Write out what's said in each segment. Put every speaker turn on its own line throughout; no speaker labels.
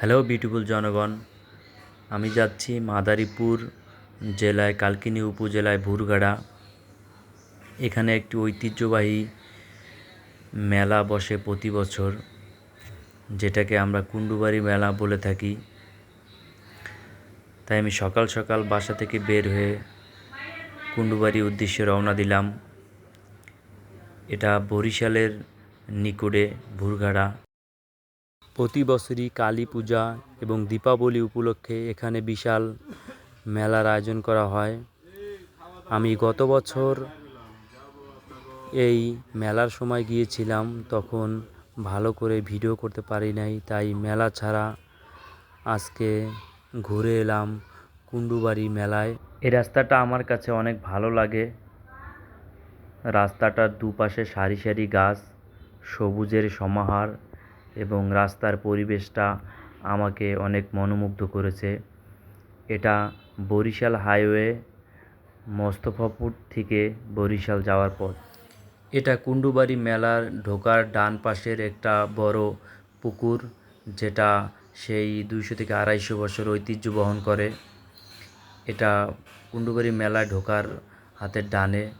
Hello beautiful জনগণ। আমি যাচ্ছি মাদারীপুর জেলায়, কালকিনি উপজেলায় ভুরগাড়া। এখানে একটি ঐতিহ্যবাহী মেলা বসে প্রতি বছর, যেটাকে আমরা কুন্ডুবাড়ি মেলা বলে থাকি। তাই আমি সকাল সকাল বাসা থেকে বের হয়ে কুন্ডুবাড়ির উদ্দেশ্যে রওনা দিলাম। এটা বরিশালের নিকটে ভুরগাড়া। প্রতি বছরই কালী পূজা এবং দীপাবলি উপলক্ষে এখানে বিশাল মেলার আয়োজন করা হয়। আমি গত বছর এই মেলার সময় গিয়েছিলাম, তখন ভালো করে ভিডিও করতে পারি নাই, তাই মেলা ছাড়া আজকে ঘুরে এলাম কুন্ডুবাড়ি মেলায়। এই রাস্তাটা আমার কাছে অনেক ভালো লাগে। রাস্তাটার দুপাশে সারি সারি গাছ, সবুজের সমাহার এবং রাস্তার পরিবেশটা আমাকে অনেক মনোমুগ্ধ করেছে। এটা বরিশাল হাইওয়ে, মোস্তফাপুর থেকে বরিশাল যাওয়ার পথ। এটা কুন্ডুবাড়ি মেলার ঢোকার ডান পাশের একটা বড় পুকুর, যেটা সেই দুইশো থেকে আড়াইশো বছর ঐতিহ্য বহন করে। এটা কুণ্ডুবাড়ি মেলায় ঢোকার হাতের ডানে।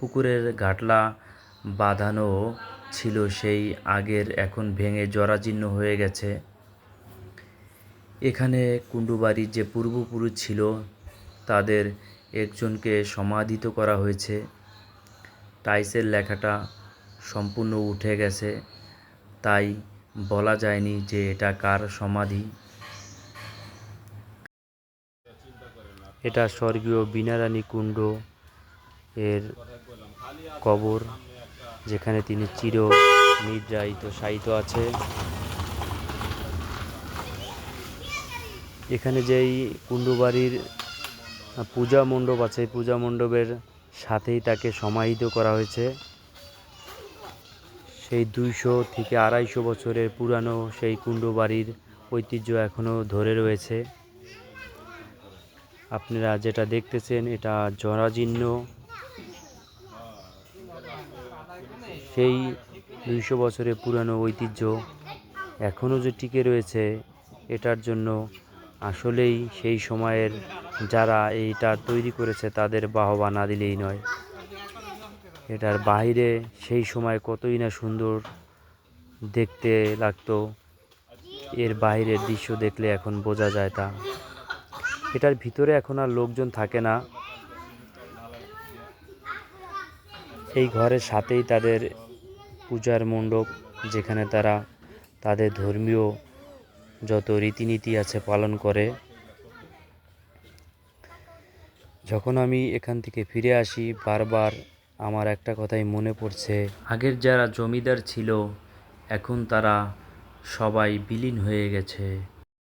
পুকুরের ঘাটলা বাঁধানো ছিল সেই আগের এখন ভেঙে জরাজীর্ণ হয়ে গেছে। এখানে কুন্ডুবাড়ির যে পূর্বপুরুষ ছিল, তাদের একজনকে সমাধিত করা হয়েছে। টাইসের লেখাটা সম্পূর্ণ উঠে গেছে। তাই বলা যায়নি যে এটা কার সমাধি। এটা স্বর্গীয় বিনারানী কুণ্ড এর কবর। যেখানে তিনি চির নিদ্রায়িত, শায়িত আছে। এখানে যেই কুণ্ডুবাড়ির পূজা মণ্ডপ আছে পূজা মণ্ডপের সাথেই তাকে সমাহিত করা হয়েছে। সেই দুইশো থেকে আড়াইশো বছরের পুরানো সেই কুণ্ডুবাড়ির ঐতিহ্য এখনও ধরে রয়েছে। আপনারা যেটা দেখতেছেন, এটা জরাজীর্ণ সেই দুইশো বছরের পুরানো ঐতিহ্য এখনও যে টিকে রয়েছে, এটার জন্য আসলেই সেই সময়ের যারা এইটা তৈরি করেছে, তাদের বাহবা না দিলেই নয়। এটার বাইরে সেই সময় কতই না সুন্দর দেখতে লাগতো, এর বাইরের দৃশ্য দেখলে এখন বোঝা যায় তা। এটার ভিতরে এখন আর লোকজন থাকে না। এই ঘরের সাথেই তাদের পূজার মণ্ডপ, যেখানে তারা তাদের ধর্মীয় যত রীতিনীতি আছে পালন করে। যখন আমি এখান থেকে ফিরে আসি, বারবার আমার একটা কথাই মনে পড়ছে, আগের যারা জমিদার ছিল, এখন তারা সবাই বিলীন হয়ে গেছে।